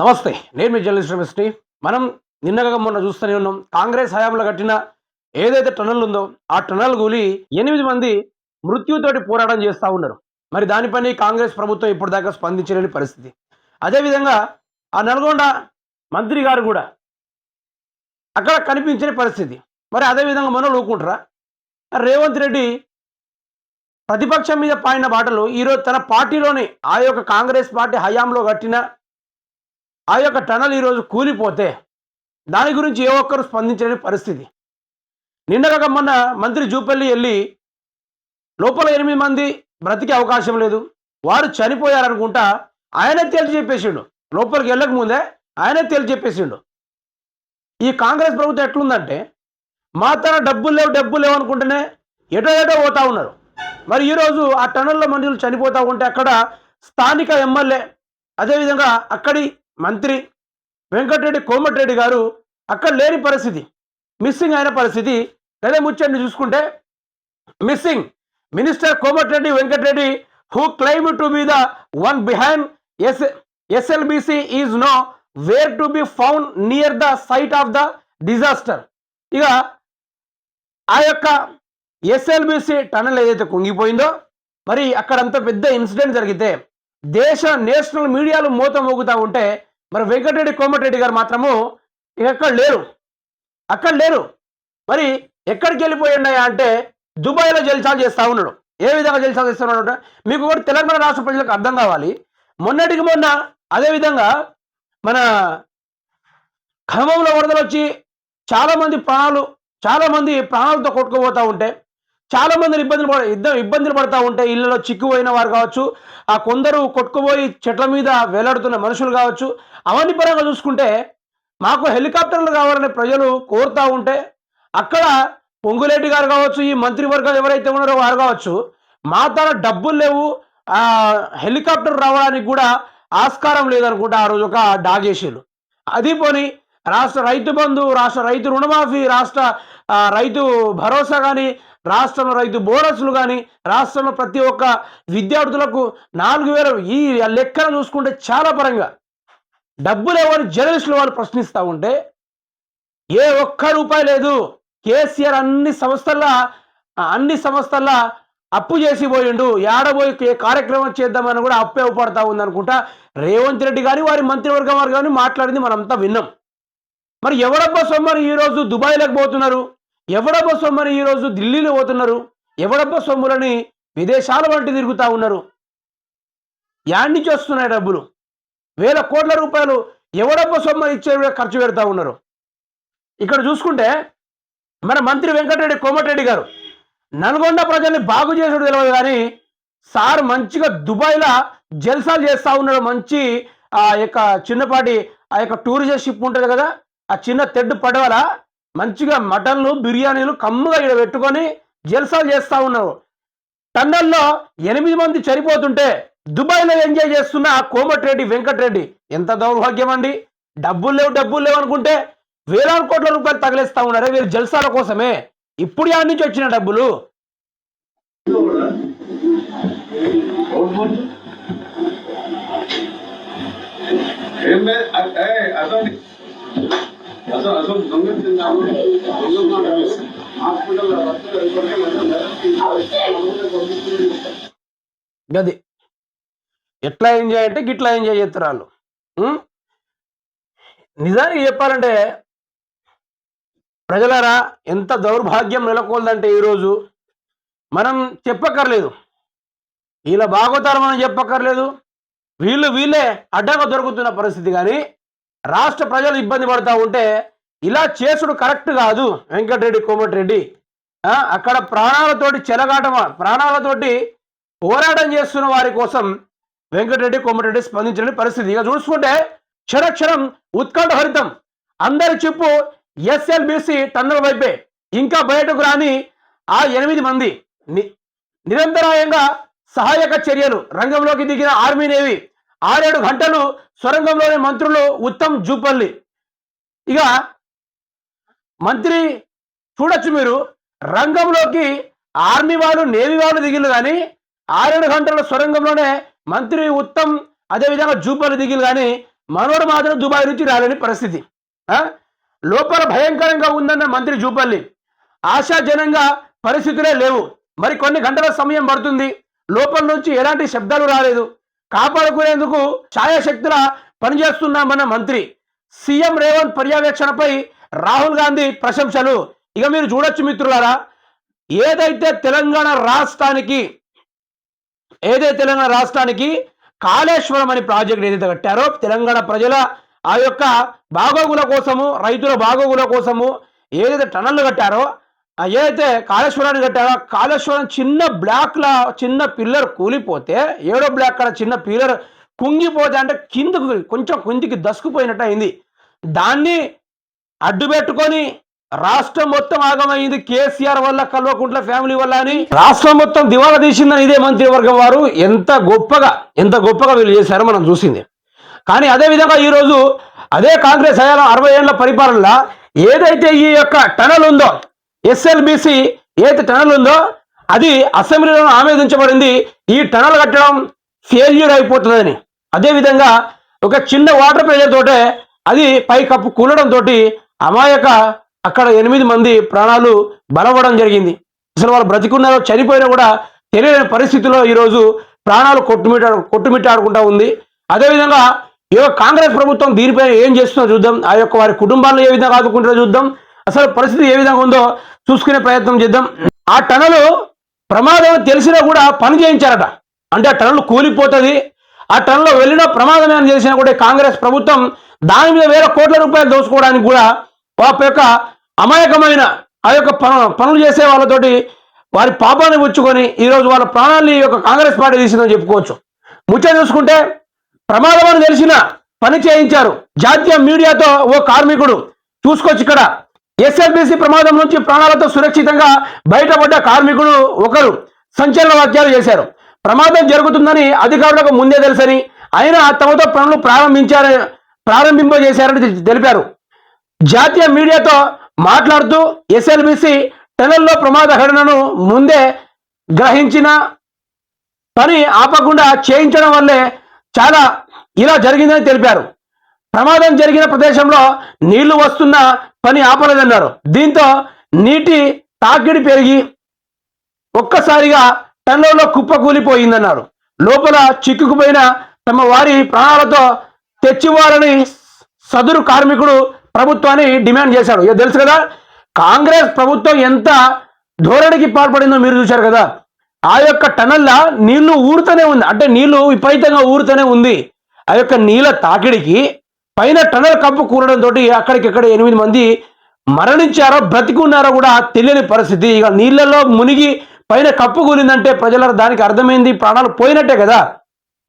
నమస్తే నేను మీ జర్నలిస్ట్ మనం నిన్నగా మొన్న చూస్తూనే ఉన్నాం కాంగ్రెస్ హయాంలో కట్టిన ఏదైతే టనల్ ఉందో ఆ టనల్ కూలి ఎనిమిది మంది మృత్యుతోటి పోరాటం చేస్తూ ఉన్నారు. మరి దానిపైన కాంగ్రెస్ ప్రభుత్వం ఇప్పటిదాకా స్పందించలేని పరిస్థితి. అదేవిధంగా ఆ నల్గొండ మంత్రి గారు కూడా అక్కడ కనిపించని పరిస్థితి. మరి అదేవిధంగా మనం ఊరుకుంటారా రేవంత్ రెడ్డి ప్రతిపక్షం మీద పాడిన బాటలు ఈరోజు తన పార్టీలోని ఆ యొక్క కాంగ్రెస్ పార్టీ హయాంలో కట్టిన ఆ యొక్క టనల్ ఈరోజు కూలిపోతే దాని గురించి ఏ ఒక్కరు స్పందించలేని పరిస్థితి. నిన్నగా మొన్న మంత్రి జూపల్లి వెళ్ళి లోపల ఎనిమిది మంది బ్రతికే అవకాశం లేదు. వారు చనిపోయారనుకుంటా ఆయనే తేల్చి చెప్పేసిండు. లోపలికి వెళ్ళక ముందే ఆయనే తేల్చి చెప్పేసిండు. ఈ కాంగ్రెస్ ప్రభుత్వం ఎట్లుందంటే మా తన డబ్బులు లేవు డబ్బులు లేవు అనుకుంటేనే ఎటో ఎటో పోతా ఉన్నారు. మరి ఈరోజు ఆ టనల్లో మనుషులు చనిపోతూ ఉంటే అక్కడ స్థానిక ఎమ్మెల్యే అదేవిధంగా అక్కడి మంత్రి వెంకటరెడ్డి కోమటిరెడ్డి గారు అక్కడ లేని పరిస్థితి. మిస్సింగ్ అయిన పరిస్థితి. లేదా ముచ్చండి చూసుకుంటే missing minister Komatireddy Venkatareddy who claim to be the one behind S SLBC is nowhere to be found near the site of the disaster. ఇక ఆ యొక్క ఎస్ఎల్బిసి టనల్ ఏదైతే కుంగిపోయిందో మరి అక్కడంత పెద్ద ఇన్సిడెంట్ జరిగితే దేశ నేషనల్ మీడియాలు మూత మోగుతూ ఉంటే మరి వెంకటరెడ్డి కోమటిరెడ్డి గారు మాత్రము ఇక లేరు. అక్కడ లేరు. మరి ఎక్కడికి వెళ్ళిపోయిండయా అంటే దుబాయ్లో జల్సాలు చేస్తూ ఉన్నాడు. ఏ విధంగా జల్సాలు చేస్తున్నాడు అంటే మీకు కూడా తెలంగాణ రాష్ట్ర ప్రజలకు అర్థం కావాలి. మొన్నటికి మొన్న అదేవిధంగా మన ఖమ్మంలో వరదలు వచ్చి చాలామంది ప్రాణాలు చాలామంది ప్రాణాలతో కొట్టుకుపోతూ ఉంటే చాలా మందిని ఇబ్బందులు పడ ఇద్దరు ఇబ్బందులు పడతా ఉంటాయి ఇళ్ళలో చిక్కుపోయిన వారు కావచ్చు ఆ కొందరు కొట్టుకుపోయి చెట్ల మీద వేలాడుతున్న మనుషులు కావచ్చు అవన్నీ పరంగా చూసుకుంటే మాకు హెలికాప్టర్లు కావాలని ప్రజలు కోరుతూ ఉంటే అక్కడ పొంగులేటి గారు కావచ్చు ఈ మంత్రివర్గం ఎవరైతే ఉన్నారో వారు కావచ్చు మా తన డబ్బులు లేవు హెలికాప్టర్ రావడానికి కూడా ఆస్కారం లేదనుకుంటా ఆ రోజు ఒక డాగేషీలు అది పోని రాష్ట్ర రైతు బంధు రాష్ట్ర రైతు రుణమాఫీ రాష్ట్ర రైతు భరోసా కానీ రాష్ట్రంలో రైతు బోనస్లు కానీ రాష్ట్రంలో ప్రతి ఒక్క విద్యార్థులకు నాలుగు వేల ఈ లెక్కలు చూసుకుంటే చాలా పరంగా డబ్బులు ఎవరు జర్నలిస్టులు వాళ్ళు ప్రశ్నిస్తూ ఉంటే ఏ ఒక్క రూపాయి లేదు. కేసీఆర్ అన్ని సంస్థల్లో అన్ని సంస్థల్లో అప్పు చేసి పోయిండు. ఏడబోయి కార్యక్రమం చేద్దామని కూడా అప్పే ఇవ్వబడతా ఉంది అనుకుంటా రేవంత్ రెడ్డి కానీ వారి మంత్రివర్గం వారు కానీ మాట్లాడింది మనంతా విన్నాం. మరి ఎవడబ్బా సొమ్మరు ఈరోజు దుబాయ్లకు పోతున్నారు? ఎవడబ్బా సొమ్మరు ఈరోజు ఢిల్లీలో పోతున్నారు? ఎవడబ్బా సొమ్ములని విదేశాల వంటి తిరుగుతూ ఉన్నారు? యాడ్నించి వస్తున్నాయి డబ్బులు. వేల కోట్ల రూపాయలు ఎవడబ్బా సొమ్మరు ఇచ్చే ఖర్చు పెడతా ఉన్నారు? ఇక్కడ చూసుకుంటే మన మంత్రి వెంకటరెడ్డి కోమటిరెడ్డి గారు నల్గొండ ప్రజల్ని బాగు చేసాడు తెలియదు కానీ సార్ మంచిగా దుబాయ్లో జల్సాలు చేస్తూ ఉన్నాడు మంచి ఆ యొక్క చిన్నపాటి ఆ యొక్క టూరిజం షిప్ ఉంటుంది కదా? ఆ చిన్న తెడ్డు పడవల మంచిగా మటన్లు బిర్యానీలు కమ్ముగా ఇక్కడ పెట్టుకొని జల్సాలు చేస్తూ ఉన్నారు టన్నల్లో ఎనిమిది మంది చనిపోతుంటే దుబాయ్లో ఎంజాయ్ చేస్తున్న ఆ కోమటిరెడ్డి వెంకటరెడ్డి ఎంత దౌర్భాగ్యం అండి. డబ్బులు లేవు డబ్బులు లేవు అనుకుంటే వేలాది కోట్ల రూపాయలు తగిలేస్తా ఉన్నారే వీరు జల్సాల కోసమే. ఇప్పుడు యాడ్ నుంచి వచ్చిన డబ్బులు. ఏం గది. ఎట్లా ఎంజాయ్ అంటే గిట్లా ఎంజాయ్ చేస్తారు వాళ్ళు. నిజానికి చెప్పాలంటే ప్రజలారా ఎంత దౌర్భాగ్యం నెలకొల్దంటే ఈరోజు మనం చెప్పక్కర్లేదు. వీళ్ళ బాగోతారు మనం చెప్పక్కర్లేదు. వీళ్ళు వీళ్ళే అడ్డంగా దొరుకుతున్న పరిస్థితి కానీ రాష్ట్ర ప్రజలు ఇబ్బంది పడతా ఉంటే ఇలా చేసుడు కరెక్ట్ కాదు. వెంకటరెడ్డి కోమటిరెడ్డి. అక్కడ ప్రాణాలతోటి చెలగాటమా ప్రాణాలతోటి పోరాటం చేస్తున్న వారి కోసం వెంకటరెడ్డి కోమటిరెడ్డి స్పందించిన పరిస్థితి. ఇక చూసుకుంటే క్షణక్షణం ఉత్కంఠ హరితం అందరి చెప్పు ఎస్ఎల్బిసి టన్నుల వైపే. ఇంకా బయటకు రాని ఆ ఎనిమిది మంది ని- నిరంతరాయంగా సహాయక చర్యలు రంగంలోకి దిగిన ఆర్మీ నేవీ ఆరేడు గంటలు సొరంగంలోని మంత్రులు ఉత్తమ్ జూపల్లి. ఇక మంత్రి చూడొచ్చు మీరు రంగంలోకి ఆర్మీ వాళ్ళు నేవీ వాళ్ళు దిగిలు కానీ ఆరేడు గంటల సొరంగంలోనే మంత్రి ఉత్తమ్ అదేవిధంగా జూపల్లి దిగిలు కానీ మనోడు మాత్రం దుబాయ్ నుంచి రాలేని పరిస్థితి. ఆ? లోపల భయంకరంగా ఉందన్న మంత్రి జూపల్లి. ఆశాజనంగా పరిస్థితులే లేవు. మరి కొన్ని గంటల సమయం పడుతుంది. లోపల నుంచి ఎలాంటి శబ్దాలు రాలేదు. కాపాడుకునేందుకు ఛాయాశక్తుల పనిచేస్తున్నామన్న మంత్రి సీఎం రేవంత్ పర్యవేక్షణపై రాహుల్ గాంధీ ప్రశంసలు. ఇక మీరు చూడొచ్చు మిత్రులారా ఏదైతే తెలంగాణ రాష్ట్రానికి ఏదైతే తెలంగాణ రాష్ట్రానికి కాళేశ్వరం అనే ప్రాజెక్ట్ ఏదైతే కట్టారో తెలంగాణ ప్రజల ఆ యొక్క బాగోగుల కోసము రైతుల బాగోగుల కోసము ఏదైతే టనళ్ళు కట్టారో ఏదైతే కాళేశ్వరాన్ని కట్టారో కాళేశ్వరం చిన్న బ్లాక్లో చిన్న పిల్లర్ కూలిపోతే ఏడో బ్లాక్ కాడ చిన్న పిల్లర్ కుంగిపోతే అంటే కిందకు కొంచెం కిందికి దసుకుపోయినట్టు అయింది. దాన్ని అడ్డు పెట్టుకొని రాష్ట్రం మొత్తం ఆగమైంది. కేసీఆర్ వల్ల కల్వకుంట్ల ఫ్యామిలీ వల్ల అని. రాష్ట్రం మొత్తం దివాలా తీసిందని ఇదే మంత్రివర్గం వారు ఎంత గొప్పగా ఎంత గొప్పగా వీళ్ళు చేశారో మనం చూసింది. కానీ అదే విధంగా ఈరోజు అదే కాంగ్రెస్ హయాంలో అరవై ఏళ్ళ పరిపాలనలో ఏదైతే ఈ యొక్క టనల్ ఉందో ఎస్ఎల్బిసి ఏది టనల్ ఉందో అది అసెంబ్లీలో ఆమోదించబడింది. ఈ టనల్ కట్టడం ఫెయిల్యూర్ అయిపోతుందని. అదేవిధంగా ఒక చిన్న వాటర్ ప్రెషర్ తోటే అది పై కప్పు కూలడంతో తోటి అమాయక అక్కడ ఎనిమిది మంది ప్రాణాలు బలవడం జరిగింది. అసలు వాళ్ళు బ్రతికున్నారో చనిపోయినా కూడా తెలియని పరిస్థితిలో ఈరోజు ప్రాణాలు కొట్టుమిట్టాడు కొట్టుమిట్టాడుకుంటా ఉంది. అదేవిధంగా ఈ కాంగ్రెస్ ప్రభుత్వం దీనిపైన ఏం చేస్తుందో చూద్దాం. ఆ యొక్క వారి కుటుంబాలను ఏ విధంగా ఆదుకుంటారో చూద్దాం. అసలు పరిస్థితి ఏ విధంగా ఉందో చూసుకునే ప్రయత్నం చేద్దాం. ఆ టనలు ప్రమాదం తెలిసినా కూడా పని చేయించారట. అంటే ఆ టనల్ కూలిపోతుంది. ఆ టనల్లో వెళ్ళిన ప్రమాదమే అని చేసినా కూడా కాంగ్రెస్ ప్రభుత్వం దాని మీద వేల కోట్ల రూపాయలు దోచుకోవడానికి కూడా వారి యొక్క అమాయకమైన ఆ యొక్క పనులు చేసే వాళ్ళతోటి వారి పాపాన్ని పుచ్చుకొని ఈరోజు వాళ్ళ ప్రాణాన్ని ఈ యొక్క కాంగ్రెస్ పార్టీ తీసిందని చెప్పుకోవచ్చు. ముచ్చట చూసుకుంటే ప్రమాదం అని తెలిసిన పని చేయించారు. జాతీయ మీడియాతో ఓ కార్మికుడు. చూసుకోవచ్చు ఇక్కడ. ఎస్ఎల్బిసి ప్రమాదం నుంచి ప్రాణాలతో సురక్షితంగా బయటపడ్డ కార్మికుడు ఒకరు సంచలన వ్యాఖ్యలు చేశారు. ప్రమాదం జరుగుతుందని అధికారులకు ముందే తెలుసని అయినా తమతో పనులు ప్రారంభించారని ప్రారంభింపజేశారని తెలిపారు. జాతీయ మీడియాతో మాట్లాడుతూ ఎస్ఎల్బిసి టనల్లో ప్రమాద ఘటనను ముందే గ్రహించిన పని ఆపకుండా చేయించడం వల్లే చాలా ఇలా జరిగిందని తెలిపారు. ప్రమాదం జరిగిన ప్రదేశంలో నీళ్ళు వస్తున్న పని ఆపలేదన్నారు. దీంతో నీటి తాకిడి పెరిగి ఒక్కసారిగా టన్నుల్లో కుప్పకూలిపోయిందన్నారు లోపల చిక్కుకుపోయిన తమ వారి ప్రాణాలతో తెచ్చివ్వాలని సదురు కార్మికుడు ప్రభుత్వాన్ని డిమాండ్ చేశాడు. ఇక తెలుసు కదా కాంగ్రెస్ ప్రభుత్వం ఎంత ధోరణికి పాల్పడిందో మీరు చూశారు కదా. ఆ యొక్క టనల్లా నీళ్ళు ఊరుతూనే ఉంది. అంటే నీళ్ళు విపరీతంగా ఊరుతూనే ఉంది. ఆ యొక్క నీళ్ళ తాకిడికి పైన టనల్ కప్పు కూరడంతో అక్కడికిక్కడ ఎనిమిది మంది మరణించారో బ్రతికున్నారో కూడా తెలియని పరిస్థితి. ఇక నీళ్ళలో మునిగి పైన కప్పు కూలిందంటే ప్రజల దానికి అర్థమైంది. ప్రాణాలు పోయినట్టే కదా.